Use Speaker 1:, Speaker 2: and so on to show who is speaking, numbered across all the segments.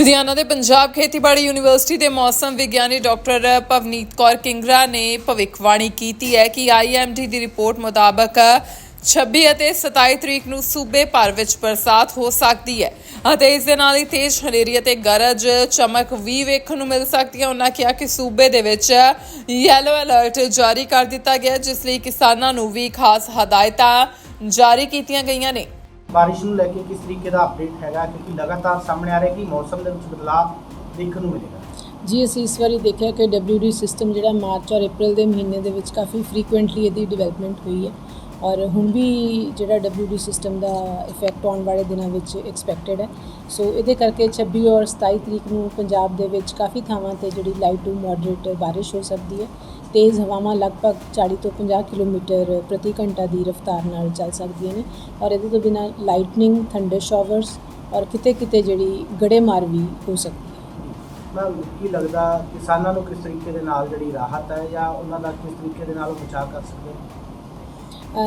Speaker 1: ਲੁਧਿਆਣਾ ਦੇ ਪੰਜਾਬ ਖੇਤੀਬਾੜੀ ਯੂਨੀਵਰਸਿਟੀ ਦੇ ਮੌਸਮ ਵਿਗਿਆਨੀ ਡਾਕਟਰ ਭਵਨੀਤ ਕੌਰ ਕਿੰਗਰਾ ਨੇ ਭਵਿੱਖਬਾਣੀ ਕੀਤੀ ਹੈ ਕਿ ਆਈਐਮਡੀ ਦੀ ਰਿਪੋਰਟ ਮੁਤਾਬਕ 26 ਅਤੇ 27 ਤਰੀਕ ਨੂੰ ਸੂਬੇ ਭਰ ਵਿੱਚ ਬਰਸਾਤ ਹੋ ਸਕਦੀ ਹੈ ਅਤੇ ਇਸ ਦੇ ਨਾਲ ਹੀ ਤੇਜ਼ ਹਨੇਰੀ ਅਤੇ ਗਰਜ ਚਮਕ ਵੀ ਵੇਖਣ ਨੂੰ ਮਿਲ ਸਕਦੀ ਹੈ। ਉਹਨਾਂ ਕਿਹਾ ਕਿ ਸੂਬੇ ਦੇ ਵਿੱਚ ਯੈਲੋ ਅਲਰਟ ਜਾਰੀ ਕਰ ਦਿੱਤਾ ਗਿਆ, ਜਿਸ ਲਈ ਕਿਸਾਨਾਂ ਨੂੰ ਵੀ ਖਾਸ ਹਦਾਇਤਾਂ ਜਾਰੀ ਕੀਤੀਆਂ ਗਈਆਂ ਨੇ।
Speaker 2: ਬਾਰਿਸ਼ ਨੂੰ ਲੈ ਕੇ ਕਿਸ ਤਰੀਕੇ ਦਾ ਅਪਡੇਟ ਹੈਗਾ, ਕਿਉਂਕਿ ਲਗਾਤਾਰ ਸਾਹਮਣੇ ਆ ਰਿਹਾ ਕਿ ਮੌਸਮ ਦੇ ਵਿੱਚ ਬਦਲਾਅ ਦੇਖਣ ਨੂੰ ਮਿਲੇਗਾ।
Speaker 3: ਜੀ, ਅਸੀਂ ਇਸ ਵਾਰੀ ਦੇਖਿਆ ਕਿ WD ਸਿਸਟਮ ਜਿਹੜਾ ਮਾਰਚ ਔਰ ਅਪ੍ਰੈਲ ਦੇ ਮਹੀਨੇ ਦੇ ਵਿੱਚ ਕਾਫੀ ਫ੍ਰੀਕੁਐਂਟਲੀ ਇਹਦੀ ਡਿਵੈਲਪਮੈਂਟ ਹੋਈ ਹੈ। ਔਰ ਹੁਣ ਵੀ ਜਿਹੜਾ WD ਸਿਸਟਮ ਦਾ ਇਫੈਕਟ ਆਉਣ ਵਾਲੇ ਦਿਨਾਂ ਵਿੱਚ ਐਕਸਪੈਕਟਡ ਹੈ। ਸੋ ਇਹਦੇ ਕਰਕੇ 26 ਔਰ 27 ਤਰੀਕ ਨੂੰ ਪੰਜਾਬ ਦੇ ਵਿੱਚ ਕਾਫੀ ਥਾਵਾਂ ਤੇ ਜਿਹੜੀ ਲਾਈਟ ਟੂ ਮੋਡਰੇਟ ਬਾਰਿਸ਼ ਹੋ ਸਕਦੀ ਹੈ। ਤੇਜ਼ ਹਵਾਵਾਂ ਲਗਭਗ 40 ਤੋਂ 50 ਕਿਲੋਮੀਟਰ ਪ੍ਰਤੀ ਘੰਟਾ ਦੀ ਰਫ਼ਤਾਰ ਨਾਲ ਚੱਲ ਸਕਦੀਆਂ ਨੇ। ਔਰ ਇਹਦੇ ਤੋਂ ਬਿਨਾਂ ਲਾਈਟਨਿੰਗ ਥੰਡਰ ਸ਼ਾਵਰਸ ਔਰ ਕਿਤੇ ਕਿਤੇ ਜਿਹੜੀ ਗੜੇਮਾਰ ਵੀ ਹੋ ਸਕਦੀ ਹੈ।
Speaker 2: ਮੈਂ ਕੀ ਲੱਗਦਾ ਕਿਸਾਨਾਂ ਨੂੰ ਕਿਸ ਤਰੀਕੇ ਦੇ ਨਾਲ ਜਿਹੜੀ ਰਾਹਤ ਹੈ ਜਾਂ ਉਹਨਾਂ ਦਾ ਕਿਸ ਤਰੀਕੇ ਦੇ ਨਾਲ ਬਚਾਅ ਕਰ ਸਕਦੇ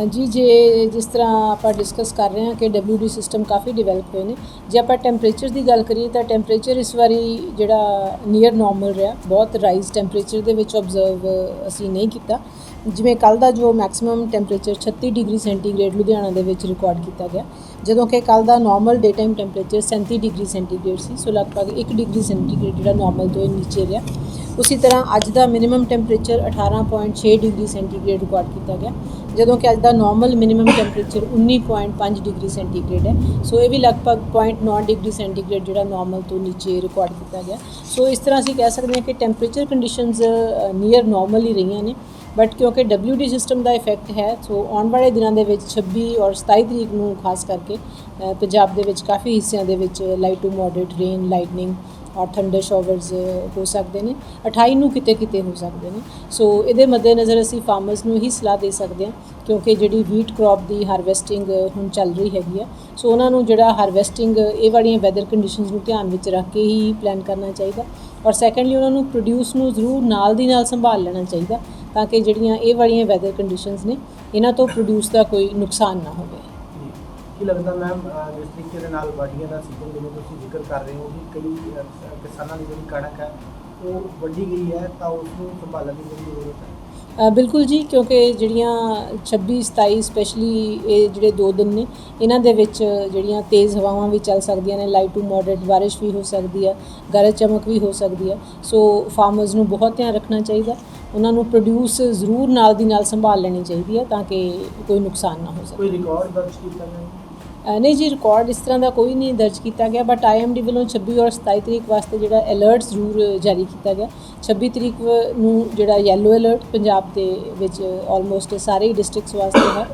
Speaker 3: ਜੀ, ਜੇ ਜਿਸ ਤਰ੍ਹਾਂ ਆਪਾਂ ਡਿਸਕਸ ਕਰ ਰਹੇ ਹਾਂ ਕਿ WD ਸਿਸਟਮ ਕਾਫੀ ਡਿਵੈਲਪ ਹੋਏ ਨੇ, ਜੇ ਆਪਾਂ ਟੈਂਪਰੇਚਰ ਦੀ ਗੱਲ ਕਰੀਏ ਤਾਂ ਟੈਂਪਰੇਚਰ ਇਸ ਵਾਰੀ ਜਿਹੜਾ ਨੀਅਰ ਨਾਰਮਲ ਰਿਹਾ, ਬਹੁਤ ਰਾਈਜ਼ ਟੈਂਪਰੇਚਰ ਦੇ ਵਿੱਚ ਆਬਜ਼ਰਵ ਅਸੀਂ ਨਹੀਂ ਕੀਤਾ। ਜਿਵੇਂ ਕੱਲ ਦਾ ਜੋ maximum temperature 36 degree centigrade Ludhiana ਦੇ ਵਿੱਚ ਰਿਕਾਰਡ ਕੀਤਾ ਗਿਆ, ਜਦੋਂ ਕਿ ਕੱਲ ਦਾ normal day time temperature 37 degree centigrade ਸੀ, ਸੋ ਲਗਭਗ 1 ਡਿਗਰੀ ਸੈਂਟੀਗ੍ਰੇਡ ਜਿਹੜਾ ਨਾਰਮਲ ਤੋਂ ਨੀਚੇ ਰਿਹਾ। ਉਸੇ ਤਰ੍ਹਾਂ ਅੱਜ ਦਾ minimum temperature 18.6 degree centigrade record ਕੀਤਾ ਗਿਆ। ਜਦੋਂ ਕਿ ਅੱਜ ਦਾ normal minimum temperature 19.5 degree centigrade ਹੈ। ਸੋ ਇਹ ਵੀ ਲਗਭਗ 0.9 ਡਿਗਰੀ ਸੈਂਟੀਗ੍ਰੇਡ ਜਿਹੜਾ ਨਾਰਮਲ ਤੋਂ ਨੀਚੇ ਰਿਕਾਰਡ ਕੀਤਾ ਗਿਆ। ਸੋ ਇਸ ਤਰ੍ਹਾਂ ਅਸੀਂ ਕਹਿ ਸਕਦੇ ਹਾਂ ਕਿ ਟੈਂਪਰੇਚਰ ਕੰਡੀਸ਼ਨਸ ਨੀਅਰ ਨਾਰਮਲ ਹੀ ਰਹੀਆਂ ਨੇ। ਬਟ ਕਿਉਂਕਿ WD ਸਿਸਟਮ ਦਾ ਇਫੈਕਟ ਹੈ ਸੋ ਆਉਣ ਵਾਲੇ ਦਿਨਾਂ ਦੇ ਵਿੱਚ 26 ਔਰ 27 ਤਰੀਕ ਨੂੰ ਖਾਸ ਕਰਕੇ ਪੰਜਾਬ ਦੇ ਵਿੱਚ ਕਾਫੀ ਹਿੱਸਿਆਂ ਦੇ ਵਿੱਚ light to moderate rain lightning ਔਰ ਥੰਡਰ ਸ਼ਾਵਰਸ ਹੋ ਸਕਦੇ ਨੇ। 28 ਨੂੰ ਕਿਤੇ ਕਿਤੇ ਹੋ ਸਕਦੇ ਨੇ। ਸੋ ਇਹਦੇ ਮੱਦੇਨਜ਼ਰ ਅਸੀਂ ਫਾਰਮਰਸ ਨੂੰ ਹੀ ਸਲਾਹ ਦੇ ਸਕਦੇ ਹਾਂ, ਕਿਉਂਕਿ ਜਿਹੜੀ ਵੀਟ ਕ੍ਰੌਪ ਦੀ ਹਾਰਵੈਸਟਿੰਗ ਹੁਣ ਚੱਲ ਰਹੀ ਹੈਗੀ ਆ। ਸੋ ਉਹਨਾਂ ਨੂੰ ਜਿਹੜਾ ਹਾਰਵੈਸਟਿੰਗ ਇਹ ਵਾਲੀਆਂ ਵੈਦਰ ਕੰਡੀਸ਼ਨਸ ਨੂੰ ਧਿਆਨ ਵਿੱਚ ਰੱਖ ਕੇ ਹੀ ਪਲਾਨ ਕਰਨਾ ਚਾਹੀਦਾ। ਔਰ ਸੈਕੰਡਲੀ ਉਹਨਾਂ ਨੂੰ ਪ੍ਰੋਡਿਊਸ ਨੂੰ ਜ਼ਰੂਰ ਨਾਲ ਦੀ ਨਾਲ ਸੰਭਾਲ ਲੈਣਾ ਚਾਹੀਦਾ। ਤਾਂ ਕਿ ਜਿਹੜੀਆਂ ਇਹ ਵਾਲੀਆਂ ਵੈਦਰ ਕੰਡੀਸ਼ਨਸ ਨੇ, ਇਹਨਾਂ ਤੋਂ ਪ੍ਰੋਡਿਊਸ ਦਾ ਕੋਈ ਨੁਕਸਾਨ ਨਾ ਹੋਵੇ।
Speaker 2: ਕੀ ਲੱਗਦਾ ਮੈਮ ਜਿਸ ਤਰੀਕੇ ਦੇ ਨਾਲ ਵਾਢੀਆਂ ਦਾ ਸੀਜ਼ਨ ਜਿਵੇਂ ਤੁਸੀਂ ਜ਼ਿਕਰ ਕਰ ਰਹੇ ਹੋ, ਕਿ ਕਈ ਕਿਸਾਨਾਂ ਦੀ ਜਿਹੜੀ ਕਣਕ ਹੈ ਉਹ ਵੱਢੀ ਗਈ ਹੈ ਤਾਂ ਉਸ ਨੂੰ ਸੰਭਾਲਣ ਦੀ ਜਿਹੜੀ ਜ਼ਰੂਰਤ ਹੈ।
Speaker 3: ਅ, ਬਿਲਕੁਲ ਜੀ ਕਿਉਂਕਿ ਜਿਹੜੀਆਂ 26 27 ਸਪੈਸ਼ਲੀ ਇਹ ਜਿਹੜੇ ਦੋ ਦਿਨ ਨੇ ਇਹਨਾਂ ਦੇ ਵਿੱਚ ਜਿਹੜੀਆਂ ਤੇਜ਼ ਹਵਾਵਾਂ ਵੀ ਚੱਲ ਸਕਦੀਆਂ ਨੇ ਲਾਈਟ ਟੂ ਮੋਡਰੇਟ ਬਾਰਿਸ਼ ਵੀ ਹੋ ਸਕਦੀ ਹੈ ਗਰਜ ਚਮਕ ਵੀ ਹੋ ਸਕਦੀ ਹੈ। ਸੋ ਫਾਰਮਰਸ ਨੂੰ ਬਹੁਤ ਧਿਆਨ ਰੱਖਣਾ ਚਾਹੀਦਾ ਉਹਨਾਂ ਨੂੰ ਪ੍ਰੋਡਿਊਸ ਜ਼ਰੂਰ ਨਾਲ ਦੀ ਨਾਲ ਸੰਭਾਲ ਲੈਣੀ ਚਾਹੀਦੀ ਹੈ ਤਾਂ ਕਿ ਕੋਈ ਨੁਕਸਾਨ ਨਾ ਹੋ ਸਕੇ।
Speaker 2: ਕੋਈ ਰਿਕਾਰਡ ਦਰਜ ਕੀਤਾ
Speaker 3: ਅ, ਨਹੀਂ ਜੀ ਰਿਕਾਰਡ ਇਸ ਤਰ੍ਹਾਂ ਦਾ ਕੋਈ ਨਹੀਂ ਦਰਜ ਕੀਤਾ ਗਿਆ ਬਟ ਆਈਐਮਡੀ ਵੱਲੋਂ 26 ਔਰ 27 ਤਰੀਕ ਵਾਸਤੇ ਜਿਹੜਾ ਅਲਰਟ ਜ਼ਰੂਰ ਜਾਰੀ ਕੀਤਾ ਗਿਆ। 26 ਤਰੀਕ ਨੂੰ ਜਿਹੜਾ ਯੈਲੋ ਅਲਰਟ ਪੰਜਾਬ ਦੇ ਵਿੱਚ ਆਲਮੋਸਟ ਸਾਰੇ ਹੀ ਡਿਸਟ੍ਰਿਕਟਸ ਵਾਸਤੇ ਹੈ।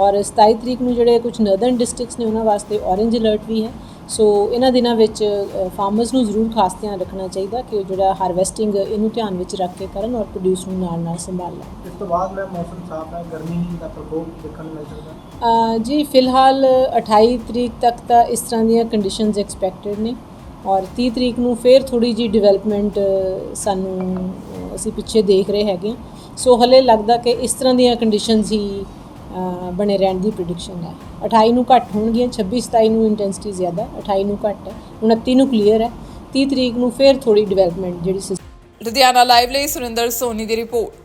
Speaker 3: ਔਰ 27 ਤਰੀਕ ਨੂੰ ਜਿਹੜੇ ਕੁਝ ਨਰਦਰਨ ਡਿਸਟ੍ਰਿਕਟਸ ਨੇ, ਉਹਨਾਂ ਵਾਸਤੇ ਔਰੇਂਜ ਅਲਰਟ ਵੀ ਹੈ। ਸੋ ਇਹਨਾਂ ਦਿਨਾਂ ਵਿੱਚ ਫਾਰਮਰਸ ਨੂੰ ਜ਼ਰੂਰ ਖਾਸ ਧਿਆਨ ਰੱਖਣਾ ਚਾਹੀਦਾ ਕਿ ਉਹ ਜਿਹੜਾ ਹਾਰਵੈਸਟਿੰਗ ਇਹਨੂੰ ਧਿਆਨ ਵਿੱਚ ਰੱਖ ਕੇ ਕਰਨ ਔਰ ਪ੍ਰੋਡਿਊਸ ਨੂੰ ਨਾਲ ਨਾਲ ਸੰਭਾਲ ਲੈਣ
Speaker 2: ਇਸ ਤੋਂ ਬਾਅਦ ਮੈਂ ਮੌਸਮ ਸਾਫ਼ ਹੈ ਗਰਮੀ ਦਾ ਪ੍ਰਕੋਪ ਦੇਖਣ ਨੂੰ ਮਿਲ ਸਕਦਾ?
Speaker 3: ਜੀ ਫਿਲਹਾਲ 28 ਤਰੀਕ ਤੱਕ ਤਾਂ ਇਸ ਤਰ੍ਹਾਂ ਦੀਆਂ ਕੰਡੀਸ਼ਨਸ ਐਕਸਪੈਕਟਡ ਨੇ ਔਰ 30 ਤਰੀਕ ਨੂੰ ਫੇਰ ਥੋੜੀ ਜੀ ਡਿਵੈਲਪਮੈਂਟ ਸਾਨੂੰ ਅਸੀਂ ਪਿੱਛੇ ਦੇਖ ਰਹੇ ਹੈਗੇ ਹਾਂ। ਸੋ ਹਲੇ ਲੱਗਦਾ ਕਿ ਇਸ ਤਰ੍ਹਾਂ ਦੀਆਂ ਕੰਡੀਸ਼ਨਸ ਹੀ ਬਣੇ ਰਹਿਣ ਦੀ ਪ੍ਰੈਡਿਕਸ਼ਨ ਹੈ। 28 ਨੂੰ ਘੱਟ ਹੋਣਗੀਆਂ 26 27 ਨੂੰ ਇੰਟੈਂਸਿਟੀ ਜ਼ਿਆਦਾ 28 ਨੂੰ ਘੱਟ ਹੈ 29 ਨੂੰ ਕਲੀਅਰ ਹੈ 30 ਤਰੀਕ ਨੂੰ ਫੇਰ ਥੋੜੀ ਡਿਵੈਲਪਮੈਂਟ ਜਿਹੜੀ ਸਿਸ-
Speaker 1: ਲੁਧਿਆਣਾ ਲਾਈਵ ਲਈ ਸੁਰਿੰਦਰ ਸੋਨੀ ਦੀ ਰਿਪੋਰਟ।